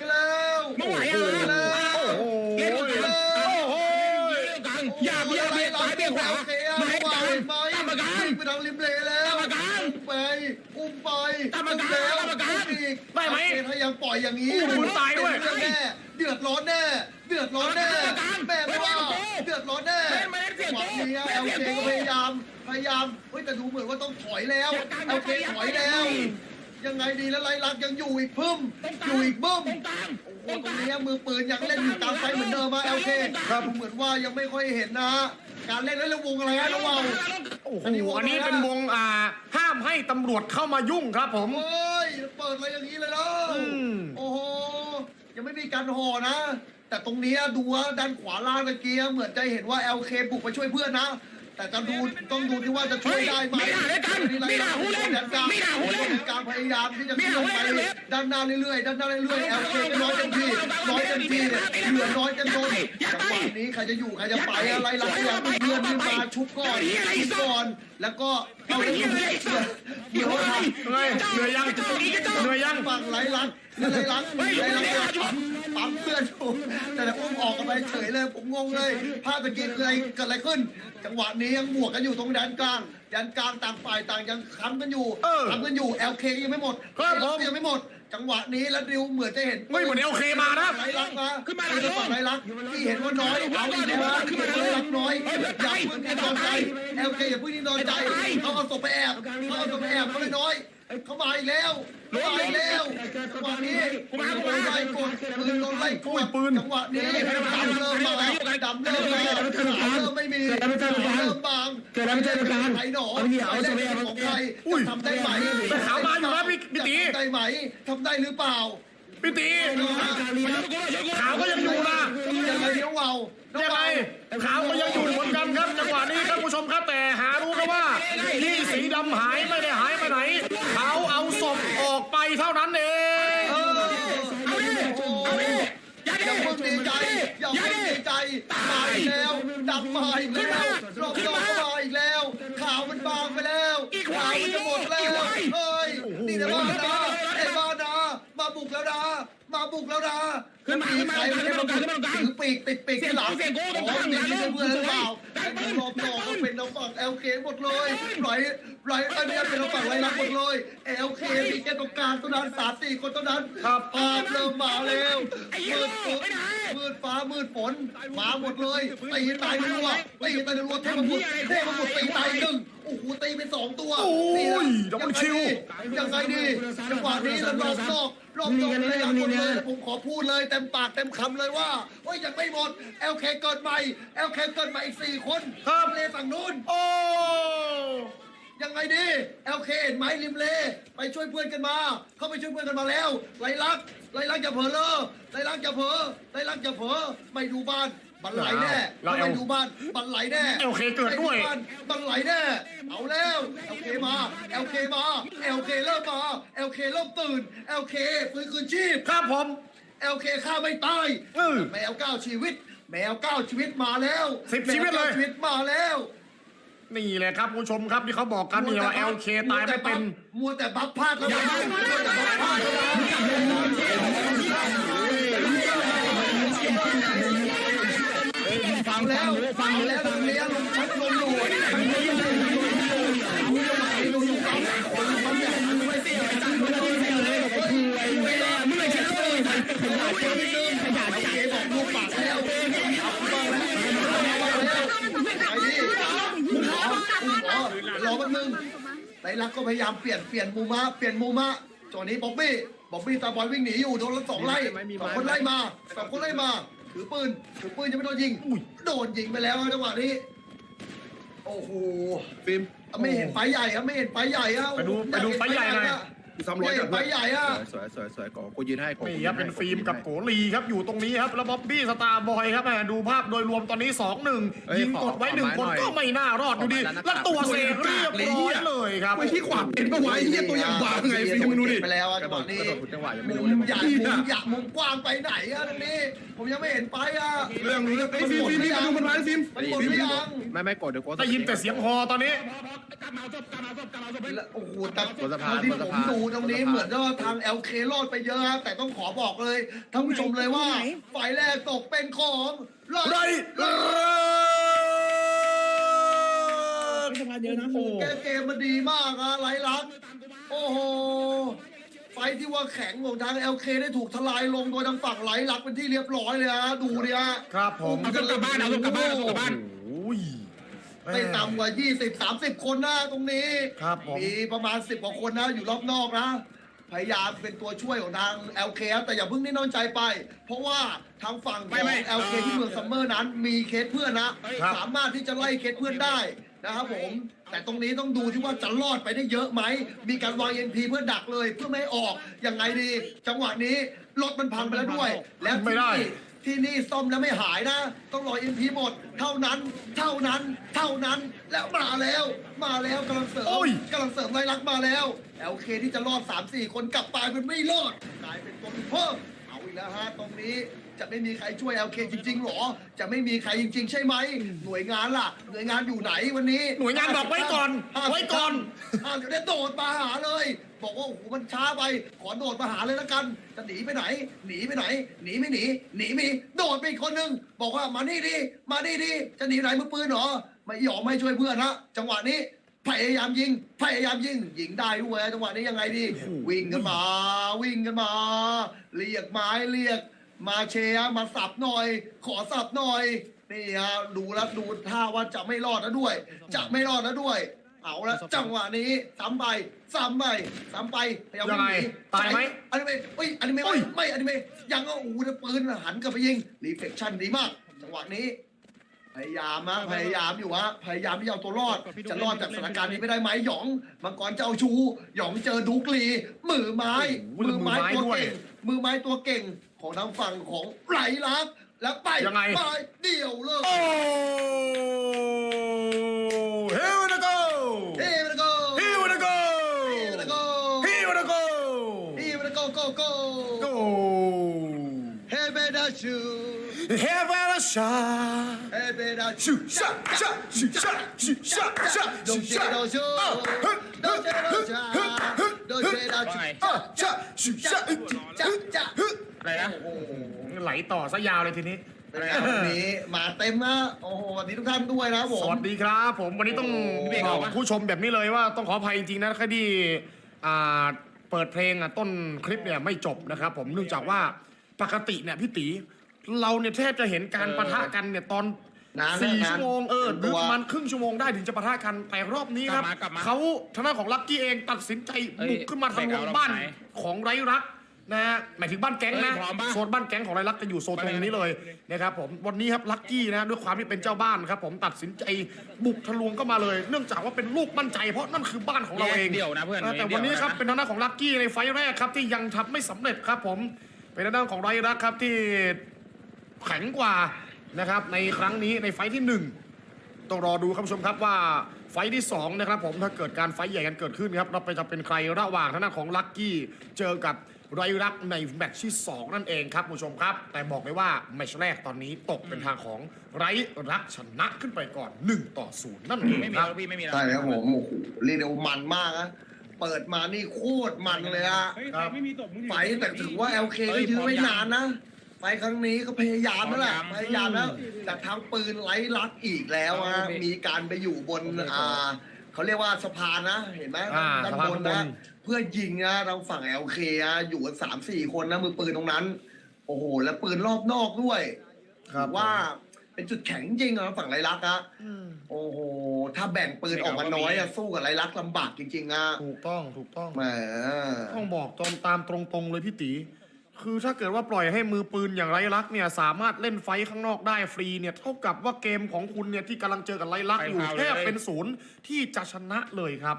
กันแล้วไม่ไหวอะเปิดกันแล้วโอ้โหเล่นกลางโอ้โหเล่นกลางอย่าเบียดเบียดซ้ายเบียดขวาโอเคอะไม่ให้กลางไหมกรรมการวิ่งไปทางริมเลแล้วกรรมการอุ้มไปอุ้มไปกรรมการแล้วกรรมการอุ้อีกได้ไหมโอเคถ้ายังปล่อยอย่างนี้อู้หูตายด้วยเป็นเรื่องแน่เดือดร้อนแน่เดือดร้อนแน่กรรมการแม่ไม่ว่าไม่ได้เดือดร้อนแน่ไม่ไม่ได้เสียหวังกูนี้ไม่เอได้ลเสีเคยกูก็พยายามพยายามเฮ้ยแต่ดูเหมือนว่าต้องถอยแล้วอย่ากลางเอลเคอย่าถไปอยแล้วอ ย่าไปยังไงดีแล้วไรลักษณ์ยังอยู่อีกพึ่มตรงกอลางยู่อีกบึ้มตรงกลางโอ้โหตรงนี้มือปืนยังเล่นอยู่ตามไฟเหมือนเดิมมาเอลเคครับเหมือนว่ายังไม่ค่อยเห็นนะฮะการเล่นแล้ววงอะไรฮะน้องวาวโอ้โหอันนี้วงอันนี้อะไรนะเป็นวงอ่าห้ามให้ตำรวจเข้ามายุ่งครับผมโอ้ยเปิดอะไรอย่างนี้เลยเนาะอืมโอ้โหยังไม่มีการห่อนะ แต่ตรงนี้ดูว่าด้านขวาล่างตะเกียเหมือนจะเห็นว่า LK บุกไปช่วยเพื่อนนะ แต่จะดูต้องดูที่ว่าจะช่วยได้ไหมไม่ด่าเลยกันไม่ด่าหูเล่นด้านกลางไม่ด่าหูเล่นการพยายามที่จะไม่ขึ้นด่าไปหูเล่นด้านหน้าเรื่อยๆด้านหน้าเรื่อยๆ LK ก็น้อยเต็มที่น้อยเต็มที่เนี่ยเหลือน้อยเต็มทนจังหวะนี้ใครจะอยู่ใครจะไปอะไรหลังจากเพื่อนที่มาชุบก่อนชุบก่อนแล้วก็เอาเรื่องเดี๋ยวว่าเฮ้ยเหนื่อยยังเหนื่อยยังฝั่งไหลลังไหลลังไหลลังปั๊มปั๊มเพื่อนผมแต่ละอุ้มออกกันไปเฉยเลยผมงงเลยภาพเป็นกี้คืออะไรเกิดอะไรขึ้น จังหวะนี้ยังบวกกันอยู่ตรงแดนกลางแดนกลางต่างฝ่ายต่างยังค้ำกันอยู่เออค้ำกันอยู่ LK ยังไม่หมดครับผม ยังไม่หมด จังหวะนี้แล้วดิวเหมือนจะเห็นไม่เหมือน LK มานะไหลหลังมาขึ้นมาคือฝั่งไหลหลังที่เห็นว่าน้อยเอาอีกแล้วนะที่เห็นว่าไหลหลังน้อยอย่าเพิ่งนิ่งนอนใจ LK อย่าเพิ่งนิ่งนอนใจเขาเอาศพไปแอบเขาเอาศพไปแอบเขาเลยน้อย เขามาอีกแล้วเขามาอีกแล้ว จังหวะนี้ปืนโดนไล่กดปืนโดนไล่กอุ้ยดปืนจังหวะนี้ดำเริ่มมาดำเริ่มมาขาวเริ่มไม่มีขาวเกิดอะไริ่มบางไอ้หนอไอ้เล่นของใครทำได้ไหมแต่าวมาอยู่นะพี่พี่ตีทำได้ไหมทำได้หรือเปล่าพี่ตีขาวก็ยังอยู่นะยังไงเดี๋ยวเวายังไงขาวก็ยังอยู่เหมือนกันครับจังหวะนี้ครับผู้ชมครับแต่หารู้ครับว่าที่สีดำหายไม่ได้หายไปไหนเขาเอาศพออกไปเท่านั้นเอง เออ เอาดิเอาดิ อย่าอย่าดิเพิ่งดีใจอย่าอย่าเพิ่งดิดีใจมาอีกแล้วดำมาอีกแล้วรอบรอบก็มาอีกแล้วขาวมันบางไปแล้วขาวมันจะหมดแล้วเฮ้ยนี่นะบ้านนาไอ้บ้านนามาบุกแล้วนะมาบุกแล้วนะขึ้นมาขึ้นมาขึ้นม่ได้มาขึ้นมาขึ้นมาถือปีกติดปีกที่หลังเสียงกูอ๋อเสียงกูนี่เพื่อนหรือเปล่าได้ไอ้ปืนรอบนอกก็ เป็นทางฝั่ง LK หมดเลยไหลไหลไอ้เนี่ยเป็นทางฝั่งไรลักหมดเลย LK มีแค่ตรงกลางเท่านั้นสามสี่คนเท่านั้นครับภาพเริ่มมาแล้วไอ้เหี้มืยดฝนไปไหนมืดฟ้ามืดฝนมาหมดเลยตีตายรัวตีตายรัวเทพบุตรเทพบุตรตีตายหนึ่งโอ้โหตีไปสองตัวโอ้ยนี่นะดับเบิลคิวยังไงดีจังหวะนี้แล้วรอบนอก รอบนอกเลยหมดเลยผมขอพูดเลยเต็มปากเต็มคำเลยว่าว่ายังไม่หมด LK เกิดใหม่ LK เกิดใหม่อีกสี่คนครับเลฝั่งนู้นโอ้ยังไงดี LK เห็นไหมริมเล ไปช่วยเพื่อนกันมา เข้าไปช่วยเพื่อนกันมาแล้วไรลักษณ์ไรลักษณ์อย่าเผลอเลอไรลักษณ์อย่าเผลอไรลักษณ์อย่าเผลอไม่ดูบ้าน บันไหลแน่เราถ้าไม่ดูบ้านบันไหลแน่ LK เกิดด้วยไม่บ้านบันไหลแน่เอาแล้ว LK มา LK มา LK เริ่มมา LK เริ่มตื่น LK ฟื้นคืนชีพครับผม LK ฆ่าไม่ตายเออแมวเก้าชีวิต แมวเก้าชีวิตมาแล้วสิบชีวิตเลยแมก้าชีวิตมาแล้วนี่แหละครับผู้ชมครับที่เขาบอกกันนี่ว่า LK ตายไม่เป็นมัวแต่บัฟพลาดแล้วนะมัวแต่บัฟพลาดแล้วนะ แล้ฟัวงรู้ฟังแล้วฟังเลี้ยงชักนมอยู่ทั้งนี้เลยดูอยู่ครับคนมันใหญ่มันไม่เสียจังเลยเวลาเมื่อเช้าเลยขยะเจอนิดนึงขยะเจบอกลูกปากแล้วเอาบ้างแล้วบ้างแล้วไอ้นี่คุณหมอคุณหมอรอแป๊บนึงไตรลักษณ์ก็พยายามเปลี่ยนเปลี่ยนมูมะเปลี่ยนมูมะจอนี้บ๊อบบี้บ๊อบบี้ตาบอลวิ่งหนีอยู่โดนรถสองไล่สองคนไล่มาสองคนไล่มา ถือปืนถือปืนยังไม่โดนยิงโดนยิงไปแล้วจังหวะนี้ โอ้โหฟิล์มไม่เห็นไฟใหญ่อะไม่เห็นไฟใหญ่อะไปดูไปดูไฟใหญ่หน่อยกู ซ้ำร้อยไม่เห็จันดไฟใหญ่อะสวยสวยสวยก่อกูยืนให้ก่อนี่ครับเป็นฟิล์มกับโกลีครับอยู่ตรงนี้ครับแล้วบ๊อบบี้สตาร์บอยครับแหมดูภาพโดยรวมตอนนี้ 2-1 ยิงกดไว้หนึ่งคนก็ไม่น่ารอดอยู่ดี แล้วตัวเซฟเรียบร้อยเลยครับไม่ที่ขวาเป็นปะวะไอ้เหี้ยตัวอย่างบางไงฟิล์มมึงดูดิไปแล้วอะกระจังหโดวะดนี้กระโดดจังหวะยังไม่มุรู้มเลยใหญ่มุมใหญ่มุมกว้างไปไหนอะตรงนี้ผมยังไม่เห็นไฟอะเรื่องรู้เรื่องไอ้ฟิล์มฟิล์มฟิล์มดูมันมาฟิล์มมันหมดหรือยังไม่ไม่กดเดี๋ยวกูได้ยินแต่เสียงฮอตอนนี้กลับมาศพกลับมาศพกลับมาศพโอ้โหแต่บนสะพานที่บนผสะมพานดูตรงนี้เหมือนว่าทาง LK รอดไปเยอะครับแต่ต้องขอบอกเลยท่านผู้ชมเลยว่าฝ่ายแรกตกเป็นของไรไรสะพานเยอะนะโอ้แกเกมมันดีมากอะไรลักษณ์โอ้โหไฟที่ว่าแข็งของทาง LK ได้ถูกทลายลงโดยทางฝั่งไหลลักษณ์เป็นที่เรียบร้อยเลยฮะดูดิฮะครับผมเอาตัวกลับบ้านเอาตัวกลับบ้านเอาตัวกลับบ้านโอ้ย ไม่ต่ำกว่า 20 30 คนนะตรงนี้ครับผม มีประมาณ 10 กว่าคนนะอยู่รอบนอกนะ พยายามเป็นตัวช่วยของทาง LK ครับแต่อย่าเพิ่งนิ่งนอนใจไป เพราะว่าทางฝั่งขไม่องไม่ LK ที่เมืองซัมเมอร์นั้น มีเคสเพื่อนนะ ครับ สามารถที่จะไล่เคสเพื่อนได้นะครับผม แต่ตรงนี้ต้องดูที่ว่าจะรอดไปได้เยอะไหม มีการวาง NP เพื่อดักเลยเพื่อไม่ให้ออกยังไงดี จังหวะนี้รถมันพังไปแล้วด้วย แล้วไม่ที่ได้นี่ ที่นี่ซ่อมแล้วไม่หายนะ ต้องรอ NP หมด เท่านั้น เท่านั้น เท่านั้น แล้วมาแล้ว มาแล้วกำลังเสริมโอ้ย กำลังเสริมไล่ลักมาแล้ว LK ที่จะรอด3-4 คนกลับไปมันไม่รอดกลายเป็นตัวเพิ่มเอาอีกแล้วฮะตรงนี้ จะไม่มีใครช่วย LK จริงๆหรอ จะไม่มีใครจริง ๆ ใช่ไหม หน่วยงานล่ะ หน่วยงานอยู่ไหนวันนี้หน่วยงานบอกไว้ก่อนห้าสิบไว้ก่อน อ่าเดี๋ยวได้โดดมาหาเลย บอกว่าโอ้โหมันช้าไป ขอโดดมาหาเลยละกัน จะหนีไปไหน หนีไปไหน หนีไม่หนี หนีไมีโดดไปอีกคนนึง บอกว่ามานี่ดิ มานี่ดิ จะหนีไหนมือปืนเหรอ ไม่ยอมไม่ช่วยเพื่อนนะ จังหวะนี้ พยายามยิง พยายามยิง ยิงได้ด้วยจังหวะนี้ยังไงดี วิ่งกันมา วิ่งกันมา เรียกไม้เรียก มาเชียร์มาสับหน่อย ขอสับหน่อยนี่ฮะดูแล้วดูท่าว่าจะไม่รอดแล้วด้วย จะไม่รอดแล้วด้วย เอาละจังหวะนี้ซ้ำไปซ้ำไปซ้ำไปพยายามยังไงหนีตายไหมอันนี้ไม่เอ้ยอันนี้ไม่โอ้ไม่ยไม่อันนี้ไม่ยังก็โอ้โหปืนหันกลับไปยิงรีเฟกชั่นดีมาก จังหวะนี้ พยายามนะพยายามอยู่ฮะพยายามที่จะเอาตัวรอด จะรอดจากสถานการณ์นี้ไม่ได้ไหมหยองมังกรจะเอาชูหยองเจอดูกลีมือไม้โอ้โหมือไม้มือไม้ตัวด้วยเก่งมือไม้ตัวเก่ง ของทางฝั่งของไหลลักษณ์แล้วไปยังไง ไปเดี่ยวเลยโอ้ Here we go เฮ้ยมันโก Here we go เฮ้ยมันโก Here we go เฮ้ยมันโกโกโก Go เฮ้ยเบดาชู Have a shot เฮ้ยเบดาชู Shoot shot shot shoot shot shoot shot shot โด shoot เจ shot โดชูโดเจโดชา โดเจโดชูอะ shot shoot จ้า shot จ้าจ้าอะไรนะโอ้โหไหลต่อซะยาวเลยทีนี้วันนี้มาเต็มนะโอ้โหสวัสดีทุกท่านด้วยนะผสมวัสดีครับ ผมวันนี้ต้องโอ้โหบอกผู้ชมแบบนี้เลยว่าต้องขออภัยจริงๆนะคดีอ่าเปิดเพลงอะต้นคลิปเนี่ยไม่จบนะครับ ผมเนื่องจากว่าปกติเนี่ยพี่ตีเราเนี่ยแทบจะเห็นการปะทะกันเนี่ยตอน นานนะสี่นานชั่วโมงเออเตหรือรียมตัวประมาณครึ่งชั่วโมงได้ถึงจะปะทะกันแต่รอบนี้ครับกลับมากลับมาเขาทางด้านของลักกี้เองตัดสินใจเอ้ยบุกขึ้นมาทางวงเบรกเอาบ้านเราไปของไร้รักนะฮะหมายถึงบ้านแก๊งนะเอ้ยพร้อมปะโซนบ้านแก๊งของไร้รักจะอยู่โซนตรงนี้เลยนะครับผมวันนี้ครับลักกี้นะด้วยความที่เป็นเจ้าบ้านครับผมตัดสินใจบุกทะลวงเข้ามาเลย เนื่องจากว่าเป็นลูกมั่นใจเพราะนั่นคือบ้านของเราเองแยกเดี่ยวนะเพื่อน แต่แยกเดี่ยววันนี้ครับนะเป็นทางด้านของลักกี้ในไฟล์แรกครับที่ยังทำไม่สำเร็จครับผม เป็นทางด้านของไร้รักครับที่แข็งกว่า นะครับในครั้งนี้ในไฟล์ที่หนึ่งต้องรอดูครับผู้ชมครับว่าไฟท์ที่2นะครับผมถ้าเกิดการไฟท์ใหญ่กันเกิดขึ้นครับเราไปจะเป็นใครระหว่างทางด้านของลักกี้เจอกับไรรักในแมตช์ที่ 2 นั่นเองครับผู้ชมครับ แต่บอกเลยว่าแมตช์แรกตอนนี้ตกเป็นทางของไรรักชนะขึ้นไปก่อน 1 ต่อ 0 นั่นเองไม่มีครัแล้บวพี่ไม่มีแล้วใช่ครับผมโอ้โหเรียกได้ว่ามันมากนะเปิดมานี่โคตรมันเลยอะเฮ้ยใครไม่มีตบมึงไฟแต่ถือว่า LK ก็ยื้อไม่นานนะ ไฟครั้งนี้ก็พยายามแล้วแหละพยายามแล้วแต่ทางปืนไร้ลักอีกแล้วฮะมีการไปอยู่บนอ่าเขาเรียกว่าสะพานนะเห็นไหมอ่าด้านสะพานบนข้างบนะน เพื่อยิงนะทางฝั่ง LK อะอยู่กันสามสี่คนนะมือปืนตรงนั้น โอ้โห แล้วปืนรอบนอกด้วยครับว่าเป็นจุดแข็งจริงนะฝั่งไรลักษณ์อะโอ้โหถ้าแบ่งปืนออกมาน้อยอะสู้กับไรลักษณ์ลำบากจริงๆอะถูกต้องถูกต้องแหม ต้องบอกตรงตามตรงๆเลยพี่ตี คือถ้าเกิดว่าปล่อยให้มือปืนอย่างไรลักษณ์เนี่ยสามารถเล่นไฟท์ข้างนอกได้ฟรีเนี่ยเท่ากับว่าเกมของคุณเนี่ยที่กำลังเจอกับไรลักษณ์อยู่ไปพาวเลยแทบเป็นศูนย์ที่จะชนะเลยครับ